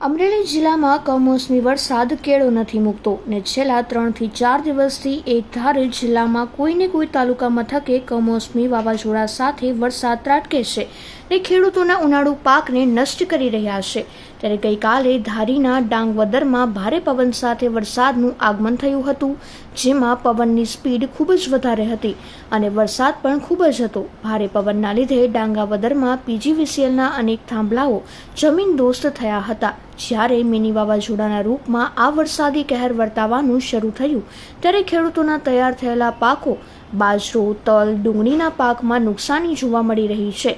અમરેલી જિલ્લામાં કમોસમી વરસાદ કેળો નથી મૂકતો ને છેલ્લા ત્રણથી ચાર દિવસથી એક ધારે જિલ્લામાં કોઈને કોઈ તાલુકા મથકે કમોસમી વાવાઝોડા સાથે વરસાદ ત્રાટકે છે ને ખેડૂતોના ઉનાળુ પાકને નષ્ટ કરી રહ્યા છે. ત્યારે ગઈકાલે ધારીના ડાંગવદરમાં ભારે પવન સાથે વરસાદનું આગમન થયું હતું, જેમાં પવનની સ્પીડ ખૂબ જ વધારે હતી અને વરસાદ પણ ખૂબ જ હતો. ભારે પવનના લીધે ડાંગાવદરમાં પીજીવીસીએલના અનેક થાંભલાઓ જમીન દોસ્ત થયા હતા. જ્યારે મિની વાવાઝોડાના રૂપમાં આ વરસાદી કહેર વર્તાવાનું શરૂ થયું, ત્યારે ખેડૂતોના તૈયાર થયેલા પાકો, બાજરો, તલ, ડુંગળીના પાકમાં નુકસાની જોવા મળી રહી છે.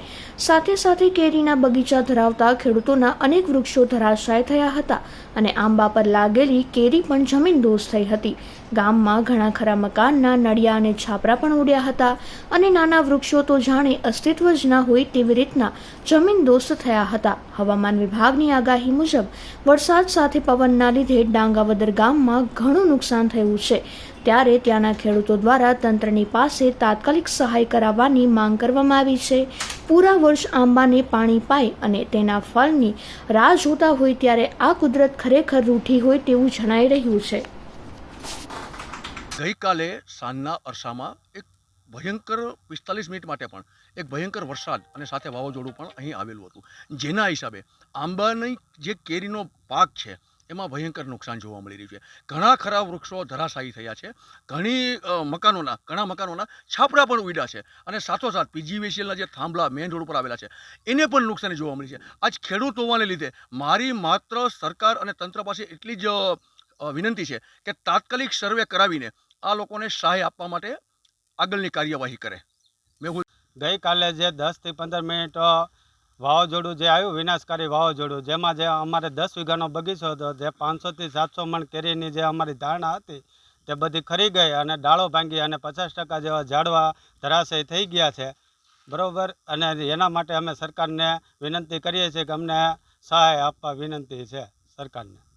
સાથે સાથે કેરીના બગીચા ધરાવતા ખેડૂતોના અનેક વૃક્ષો ધરાશાય થયા હતા અને આંબા પર લાગેલી કેરી પણ જમીન દોષ થઈ હતી. ગામમાં ઘણા ખરા મકાનના નળિયા અને છાપરા પણ ઉડ્યા હતા અને નાના વૃક્ષો તો જાણે અસ્તિત્વ જ ના હોય તેવી રીતના જમીન દોસ્ત થયા હતા. હવામાન વિભાગની આગાહી મુજબ વરસાદ સાથે પવનના લીધે ડાંગાવદર ગામમાં ઘણું નુકસાન થયું છે. ત્યારે ત્યાંના ખેડૂતો દ્વારા તંત્રની પાસે તાત્કાલિક સહાય કરાવવાની માંગ કરવામાં આવી છે. પૂરા વર્ષ આંબાને પાણી પાય અને તેના ફળની રાહ જોતા હોય ત્યારે આ કુદરત ખરેખર રૂઠી હોય તેવું જણાઈ રહ્યું છે. ગઈકાલે સાંજના અરસામાં એક ભયંકર પિસ્તાલીસ મિનિટ માટે પણ એક ભયંકર વરસાદ અને સાથે વાવાઝોડું પણ અહીં આવેલું હતું. જેના હિસાબે આંબાની જે કેરીનો પાક છે, એમાં ભયંકર નુકસાન જોવા મળી રહ્યું છે. ઘણા ખરા વૃક્ષો ધરાશાયી થયા છે. ઘણી મકાનોના, ઘણા મકાનોના છાપરા પણ ઉડ્યા છે અને સાથોસાથ પીજીવીસીએલના જે થાંભલા મેઇન રોડ ઉપર આવેલા છે, એને પણ નુકસાની જોવા મળી છે. આજ ખેડૂત હોવાને લીધે મારી માત્ર સરકાર અને તંત્ર પાસે એટલી જ વિનંતી છે કે તાત્કાલિક સર્વે કરાવીને આ લોકોને સહાય આપવા માટે આગળની કાર્યવાહી કરે. ગઈકાલે જે દસથી પંદર મિનિટ વાવાઝોડું જે આવ્યું, વિનાશકારી વાવાઝોડું, જેમાં જે અમારે દસ વીઘાનો બગીચો હતો, જે પાંચસોથી સાતસો મણ કેરીની જે અમારી ધારણા હતી, તે બધી ખરી ગઈ અને ડાળો ભાંગી અને પચાસ ટકા જેવા ઝાડવા ધરાશય થઈ ગયા છે. બરાબર? અને એના માટે અમે સરકારને વિનંતી કરીએ છીએ કે અમને સહાય આપવા વિનંતી છે સરકારને.